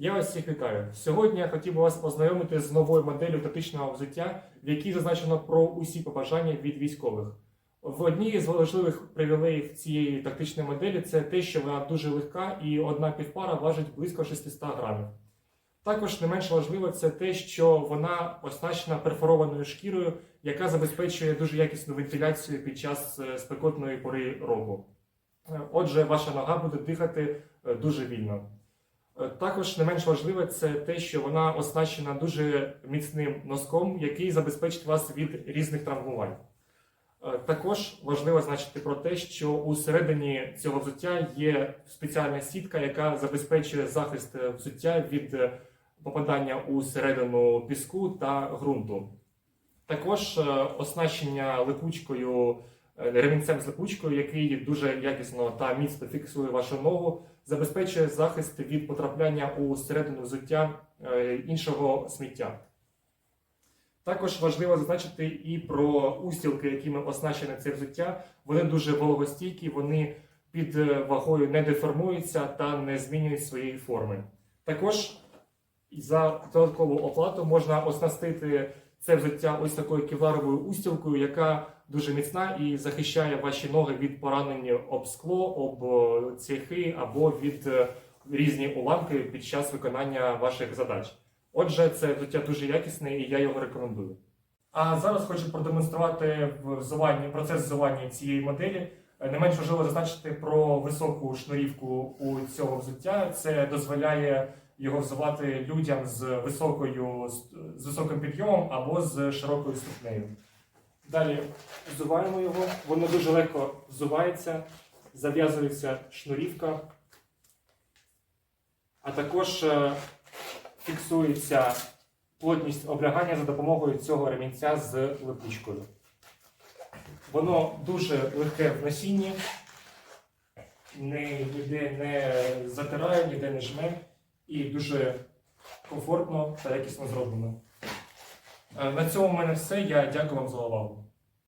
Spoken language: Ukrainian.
Я вас всіх вітаю. Сьогодні я хотів би вас познайомити з новою моделлю тактичного взуття, в якій зазначено про усі побажання від військових. В одній з важливих привілеїв цієї тактичної моделі це те, що вона дуже легка і одна півпара важить близько 600 грамів. Також не менш важливо це те, що вона оснащена перфорованою шкірою, яка забезпечує дуже якісну вентиляцію під час е, спекотної пори року. Е, Отже, ваша нога буде дихати е, дуже вільно. Е, Також не менш важливе це те, що вона оснащена дуже міцним носком, який забезпечить вас від різних травмувань. Е, Також важливо значити про те, що у середині цього взуття є спеціальна сітка, яка забезпечує захист е, взуття від попадання у середину піску та ґрунту. Також оснащення липучкою, ремінцем з липучкою, який дуже якісно та міцно фіксує вашу ногу, забезпечує захист від потрапляння у середину взуття е, іншого сміття. Також важливо зазначити і про устілки, якими оснащене це взуття. Вони дуже вологостійкі, вони під е, вагою не деформуються та не змінюють своєї форми. Також за додаткову оплату можна оснастити це взуття ось такою кевларовою устілкою, яка дуже міцна і захищає ваші ноги від поранень об скло, об е, цехи або від е, різні уламки під час виконання ваших задач. Отже, це взуття дуже якісне і я його рекомендую. А зараз хочу продемонструвати взування, процес взування цієї моделі. Е, Не менш важливо зазначити про високу шнурівку у цього взуття. Це дозволяє його взувати людям з високою з високим підйомом або з широкою ступнею. Далі взуваємо його, воно дуже легко взувається, зав'язується шнурівка, а також е, фіксується плотність облягання за допомогою цього ремінця з липучкою. Воно дуже легке в носінні, ніде не затирає, ніде не жме і дуже комфортно та якісно зроблено. Е, На цьому в мене все. Я дякую вам за увагу.